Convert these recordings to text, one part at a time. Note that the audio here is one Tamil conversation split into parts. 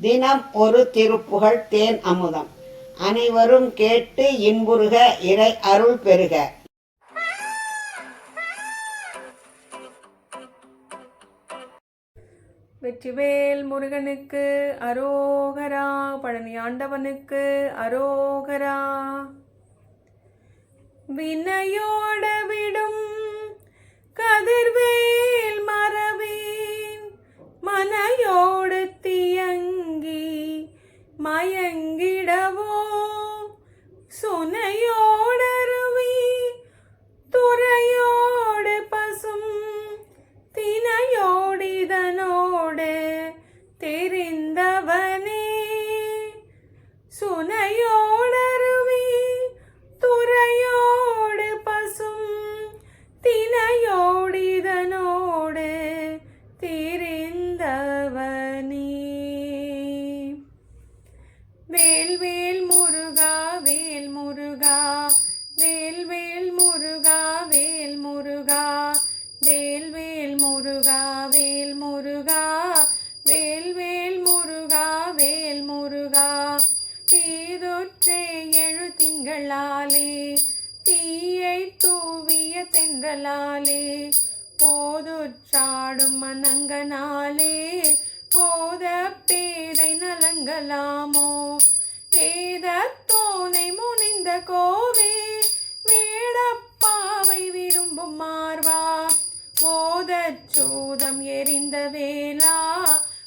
தினம் ஒரு திருப்புகழ் தேன் அமுதம். அனைவரும் கேட்டு இன்புறுக இறை அருள் பெறுக. வெற்றிவேல் முருகனுக்கு அரோகரா பழனி ஆண்டவனுக்கு அரோகரா. வினையோட விடும் മയങ്കിടവോ സുനയോടരുവി തുറയോട് പസും തിനയോടിതനോ? முருகா வேல் முருகா வேல் வேல் முருகா வேல் முருகா. தீதொற்றே எழு திங்களாலே தீயை தூவிய தென்றலாலே போதுற்றாடும் மனங்கனாலே போத பேரை நலங்கலாமோ வேதத்தோனை முனிந்த கோ பிரச்சோதம் எரிந்த வேளா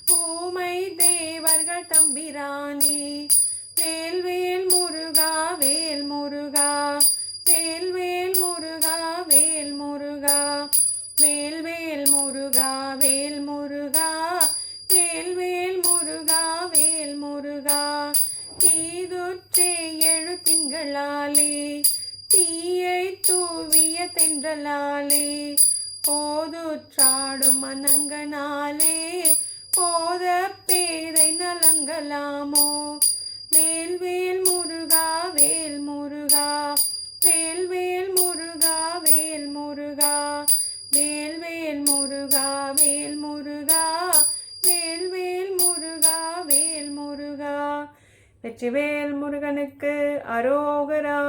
பூமை தேவர்கள் தம்பிரானே. வேல் வேல் முருகா வேல் முருகா வேல் வேல் முருகா வேல் முருகா. வேல் வேல் முருகா வேல் முருகா வேல் வேல் முருகா வேல் முருகா. தீதுற்றே எழு திங்களாலே தீயை தூவிய தென்றலாலே போதுற்றாடும் மனங்கனாலே போத பேதை நலங்கலாமோ வேல் வேல் முருகா வேல் முருகா வேல் வேல் முருகா வேல் முருகா வேல் வேல் முருகா வேல் முருகா வேல் வேல் முருகா வேல் முருகா. வெற்றிவேல் முருகனுக்கு அரோகரா.